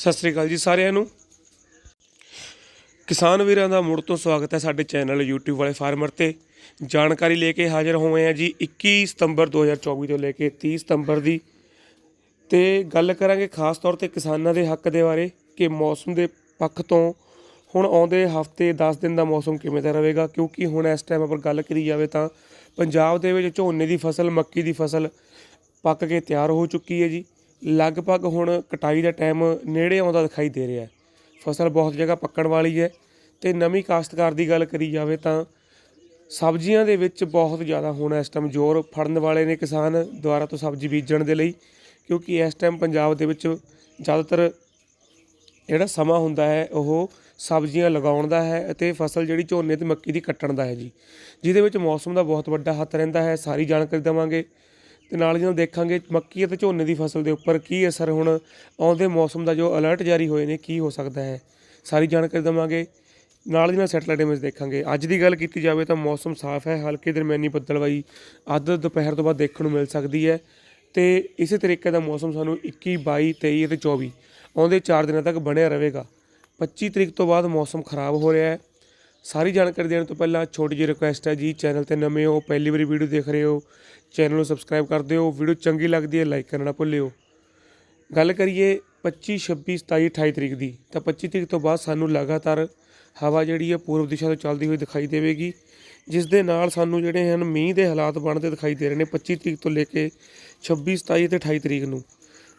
ਸਤਿ ਸ੍ਰੀ ਅਕਾਲ ਜੀ ਸਾਰਿਆਂ ਨੂੰ। ਕਿਸਾਨ ਵੀਰਾਂ ਦਾ ਮੁੜ ਤੋਂ ਸਵਾਗਤ ਹੈ ਸਾਡੇ ਚੈਨਲ YouTube ਵਾਲੇ ਫਾਰਮਰ ਤੇ। ਜਾਣਕਾਰੀ ਲੈ ਕੇ ਹਾਜ਼ਰ ਹੋਏ ਆ ਜੀ 21 ਸਤੰਬਰ 2024 ਤੋਂ ਲੈ ਕੇ 30 ਸਤੰਬਰ ਦੀ। ਤੇ ਗੱਲ ਕਰਾਂਗੇ ਖਾਸ ਤੌਰ ਤੇ ਕਿਸਾਨਾਂ ਦੇ ਹੱਕ ਦੇ ਬਾਰੇ ਕਿ ਮੌਸਮ ਦੇ ਪੱਖ ਤੋਂ ਹੁਣ ਆਉਂਦੇ ਹਫ਼ਤੇ 10 ਦਿਨ ਦਾ ਮੌਸਮ ਕਿਵੇਂ ਦਾ ਰਹੇਗਾ, ਕਿਉਂਕਿ ਹੁਣ ਇਸ ਟਾਈਮ ਆਪਾਂ ਗੱਲ ਕਰੀ ਜਾਵੇ ਤਾਂ ਪੰਜਾਬ ਦੇ ਵਿੱਚ ਝੋਨੇ ਦੀ ਫਸਲ, ਮੱਕੀ ਦੀ ਫਸਲ ਪੱਕ ਕੇ ਤਿਆਰ ਹੋ ਚੁੱਕੀ ਹੈ ਜੀ। ਲਗਭਗ ਹੁਣ ਕਟਾਈ ਦਾ ਟਾਈਮ ਨੇੜੇ ਆਉਂਦਾ ਦਿਖਾਈ ਦੇ ਰਿਹਾ ਹੈ। ਫਸਲ ਬਹੁਤ ਜਗ੍ਹਾ ਪੱਕਣ ਵਾਲੀ ਹੈ ਤੇ ਨਵੀਂ ਕਾਸ਼ਤਕਾਰ ਦੀ ਗੱਲ ਕਰੀ ਜਾਵੇ ਤਾਂ ਸਬਜ਼ੀਆਂ ਦੇ ਵਿੱਚ ਬਹੁਤ ਜ਼ਿਆਦਾ ਹੁਣ ਇਸ ਟਾਈਮ ਜ਼ੋਰ ਫੜਨ ਵਾਲੇ ਨੇ ਕਿਸਾਨ ਦੁਆਰਾ ਤੋਂ ਸਬਜ਼ੀ ਬੀਜਣ ਦੇ ਲਈ, ਕਿਉਂਕਿ ਇਸ ਟਾਈਮ ਪੰਜਾਬ ਦੇ ਵਿੱਚ ਜ਼ਿਆਦਾਤਰ ਜਿਹੜਾ ਸਮਾਂ ਹੁੰਦਾ ਹੈ ਉਹ ਸਬਜ਼ੀਆਂ ਲਗਾਉਣ ਦਾ ਹੈ ਅਤੇ ਫਸਲ ਜਿਹੜੀ ਝੋਨੇ ਤੇ ਮੱਕੀ ਦੀ ਕੱਟਣ ਦਾ ਹੈ ਜੀ। ਜਿਹਦੇ ਵਿੱਚ ਮੌਸਮ ਦਾ ਬਹੁਤ ਵੱਡਾ ਹੱਥ ਰਹਿੰਦਾ ਹੈ, ਸਾਰੀ ਜਾਣਕਾਰੀ ਦੇਵਾਂਗੇ। ਤੇ ਨਾਲ ਹੀ ਨਾਲ ਦੇਖਾਂਗੇ ਮੱਕੀ ਅਤੇ ਝੋਨੇ ਦੀ ਫਸਲ ਦੇ ਉੱਪਰ ਕੀ ਅਸਰ ਹੁਣ ਆਉਂਦੇ ਮੌਸਮ ਦਾ ਜੋ ਅਲਰਟ ਜਾਰੀ ਹੋਏ ਨੇ, ਕੀ ਹੋ ਸਕਦਾ ਹੈ? ਸਾਰੀ ਜਾਣਕਾਰੀ ਦੇਵਾਂਗੇ। ਨਾਲ ਦੀ ਨਾਲ ਸੈਟਲਾਈਟ ਇਮੇਜ ਦੇਖਾਂਗੇ। ਅੱਜ ਦੀ ਗੱਲ ਕੀਤੀ ਜਾਵੇ ਤਾਂ ਮੌਸਮ ਸਾਫ਼ ਹੈ, ਹਲਕੇ ਦਰਮਿਆਨੀ ਬੱਦਲਵਾਈ ਅੱਧ ਦੁਪਹਿਰ ਤੋਂ ਬਾਅਦ ਦੇਖਣ ਨੂੰ ਮਿਲ ਸਕਦੀ ਹੈ ਤੇ ਇਸੇ ਤਰੀਕੇ ਦਾ ਮੌਸਮ ਸਾਨੂੰ 21 22 23 ਅਤੇ 24 ਆਉਂਦੇ 4 ਦਿਨਾਂ ਤੱਕ ਬਣਿਆ ਰਹੇਗਾ। 25 ਤਰੀਕ ਤੋਂ ਬਾਅਦ ਮੌਸਮ ਖਰਾਬ ਹੋ ਰਿਹਾ ਹੈ। ਸਾਰੀ ਜਾਣਕਾਰੀ ਦੇਣ ਤੋਂ ਪਹਿਲਾਂ ਛੋਟੀ ਜਿਹੀ ਰਿਕੁਐਸਟ ਹੈ ਜੀ ਚੈਨਲ ਤੇ ਨਵੇਂ ਹੋ, ਪਹਿਲੀ ਵਾਰੀ ਵੀਡੀਓ ਦੇਖ ਰਹੇ ਹੋ ਚੈਨਲ ਨੂੰ ਸਬਸਕ੍ਰਾਈਬ ਕਰ ਦਿਓ ਵੀਡੀਓ ਚੰਗੀ ਲੱਗਦੀ ਹੈ ਲਾਈਕ ਕਰਨਾ ਨਾ ਭੁੱਲਿਓ। ਗੱਲ ਕਰੀਏ 25 26 27 28 ਤਰੀਕ ਦੀ, ਤਾਂ 25 ਤਰੀਕ ਤੋਂ ਬਾਅਦ ਸਾਨੂੰ ਲਗਾਤਾਰ ਹਵਾ ਜਿਹੜੀ ਹੈ ਪੂਰਬ ਦਿਸ਼ਾ ਤੋਂ ਚੱਲਦੀ ਹੋਈ ਦਿਖਾਈ ਦੇਵੇਗੀ, ਜਿਸ ਦੇ ਨਾਲ ਸਾਨੂੰ ਜਿਹੜੇ ਹਨ ਮੀਂਹ ਦੇ ਹਾਲਾਤ ਬਣਦੇ ਦਿਖਾਈ ਦੇ ਰਹੇ ਨੇ 25 ਤਰੀਕ ਤੋਂ ਲੈ ਕੇ 26 27 ਤੇ 28 ਤਰੀਕ ਨੂੰ।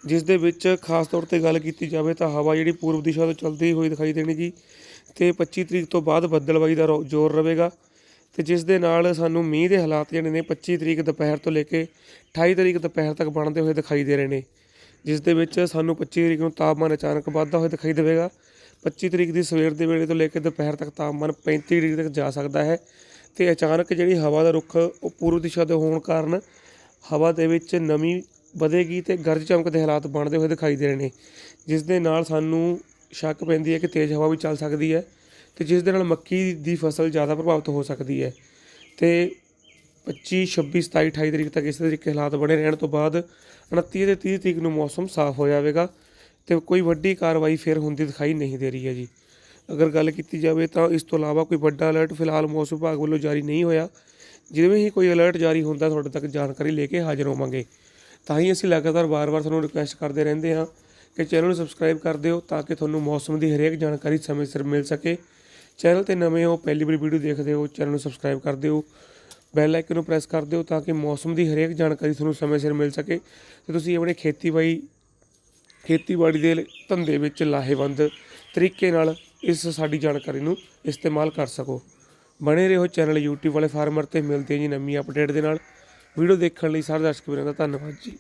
ਜਿਸ ਦੇ ਵਿੱਚ ਖਾਸ ਤੌਰ ਤੇ ਗੱਲ ਕੀਤੀ ਜਾਵੇ ਤਾਂ ਹਵਾ ਜਿਹੜੀ ਪੂਰਬ ਦਿਸ਼ਾ ਤੋਂ ਚੱਲਦੀ ਹੋਈ ਦਿਖਾਈ ਦੇਣੀ ਜੀ ਤੇ 25 ਤਰੀਕ ਤੋਂ ਬਾਅਦ ਬੱਦਲਬਾਈ ਦਾ ਰੋ- ਜ਼ੋਰ ਰਹੇਗਾ ਤੇ ਜਿਸ ਦੇ ਨਾਲ ਸਾਨੂੰ ਮੀਂਹ ਦੇ ਹਾਲਾਤ ਜਿਹੜੇ ਨੇ 25 ਤਰੀਕ ਦੁਪਹਿਰ ਤੋਂ ਲੈ ਕੇ 28 ਤਰੀਕ ਦੁਪਹਿਰ ਤੱਕ ਬਣਦੇ ਹੋਏ ਦਿਖਾਈ ਦੇ ਰਹੇ ਨੇ। ਜਿਸ ਦੇ ਵਿੱਚ ਸਾਨੂੰ 25 ਤਰੀਕ ਨੂੰ ਤਾਪਮਾਨ ਅਚਾਨਕ ਵੱਧਦਾ ਹੋਇਆ ਦਿਖਾਈ ਦੇਵੇਗਾ। 25 ਤਰੀਕ ਦੀ ਸਵੇਰ ਦੇ ਵੇਲੇ ਤੋਂ ਲੈ ਕੇ ਦੁਪਹਿਰ ਤੱਕ ਤਾਪਮਾਨ 35 ਡਿਗਰੀ ਤੱਕ ਜਾ ਸਕਦਾ ਹੈ ਤੇ ਅਚਾਨਕ ਜਿਹੜੀ ਹਵਾ ਦਾ ਰੁੱਖ, ਉਹ ਪੂਰਬ ਦਿਸ਼ਾ ਦੇ ਹੋਣ ਕਾਰਨ ਹਵਾ ਦੇ ਵਿੱਚ ਨਮੀ ਵਧੇਗੀ ਤੇ ਗਰਜ ਚਮਕ ਦੇ ਹਾਲਾਤ ਬਣਦੇ ਹੋਏ ਦਿਖਾਈ ਦੇ ਰਹੇ ਨੇ। ਜਿਸ ਦੇ ਨਾਲ ਸਾਨੂੰ ਸ਼ੱਕ ਪੈਂਦੀ ਹੈ ਕਿ ਤੇਜ਼ ਹਵਾ ਵੀ ਚੱਲ ਸਕਦੀ ਹੈ ਤੇ ਜਿਸ ਦੇ ਨਾਲ ਮੱਕੀ ਦੀ ਫਸਲ ਜ਼ਿਆਦਾ ਪ੍ਰਭਾਵਿਤ ਹੋ ਸਕਦੀ ਹੈ। ਤੇ 25 26 27 28 ਤਰੀਕ ਤੱਕ ਇਸ ਤਰੀਕੇ ਹਾਲਾਤ ਬਣੇ ਰਹਿਣ ਤੋਂ ਬਾਅਦ 29 ਤੇ 30 ਤਰੀਕ ਨੂੰ ਮੌਸਮ ਸਾਫ਼ ਹੋ ਜਾਵੇਗਾ ਤੇ ਕੋਈ ਵੱਡੀ ਕਾਰਵਾਈ ਫਿਰ ਹੁੰਦੀ ਦਿਖਾਈ ਨਹੀਂ ਦੇ ਰਹੀ ਹੈ ਜੀ। ਅਗਰ ਗੱਲ ਕੀਤੀ ਜਾਵੇ ਤਾਂ ਇਸ ਤੋਂ ਇਲਾਵਾ ਕੋਈ ਵੱਡਾ ਅਲਰਟ ਫਿਲਹਾਲ ਮੌਸਮ ਵਿਭਾਗ ਵੱਲੋਂ ਜਾਰੀ ਨਹੀਂ ਹੋਇਆ। ਜਿਵੇਂ ਹੀ ਕੋਈ ਅਲਰਟ ਜਾਰੀ ਹੁੰਦਾ, ਤੁਹਾਡੇ ਤੱਕ ਜਾਣਕਾਰੀ ਲੈ ਕੇ ਹਾਜ਼ਰ ਹੋਵਾਂਗੇ। ਤਾਂ ਹੀ ਅਸੀਂ ਲਗਾਤਾਰ ਵਾਰ-ਵਾਰ ਤੁਹਾਨੂੰ ਰਿਕੁਐਸਟ ਕਰਦੇ ਰਹਿੰਦੇ ਹਾਂ ਕਿ ਚੈਨਲ ਨੂੰ ਸਬਸਕ੍ਰਾਈਬ ਕਰ ਦਿਓ ਤਾਂ ਕਿ ਤੁਹਾਨੂੰ ਮੌਸਮ ਦੀ ਹਰੇਕ ਜਾਣਕਾਰੀ ਸਮੇਂ ਸਿਰ ਮਿਲ ਸਕੇ। ਚੈਨਲ ਤੇ ਨਵੇਂ ਹੋ, ਪਹਿਲੀ ਵਾਰੀ ਵੀਡੀਓ ਦੇਖਦੇ ਹੋ, ਚੈਨਲ ਨੂੰ ਸਬਸਕ੍ਰਾਈਬ ਕਰ ਦਿਓ। ਬੈਲ ਆਈਕਨ ਨੂੰ ਪ੍ਰੈਸ ਕਰ ਦਿਓ ਤਾਂ ਕਿ ਮੌਸਮ ਦੀ ਹਰੇਕ ਜਾਣਕਾਰੀ ਤੁਹਾਨੂੰ ਸਮੇਂ ਸਿਰ ਮਿਲ ਸਕੇ। ਤੇ ਤੁਸੀਂ ਆਪਣੇ ਖੇਤੀਬਾੜੀ ਖੇਤੀਬਾੜੀ ਦੇ ਧੰਦੇ ਵਿੱਚ ਲਾਹੇਵੰਦ ਤਰੀਕੇ ਨਾਲ ਇਸ ਸਾਡੀ ਜਾਣਕਾਰੀ ਨੂੰ ਇਸਤੇਮਾਲ ਕਰ ਸਕੋ। ਬਣੇ ਰਹੋ ਚੈਨਲ YouTube ਵਾਲੇ ਫਾਰਮਰ ਤੇ ਮਿਲਦੇ ਜੀ ਨਵੀਂ ਅਪਡੇਟ ਦੇ ਨਾਲ। ਵੀਡੀਓ ਦੇਖਣ ਲਈ ਸਾਰੇ ਦਰਸ਼ਕ ਵੀਰਾਂ ਦਾ ਧੰਨਵਾਦ ਜੀ।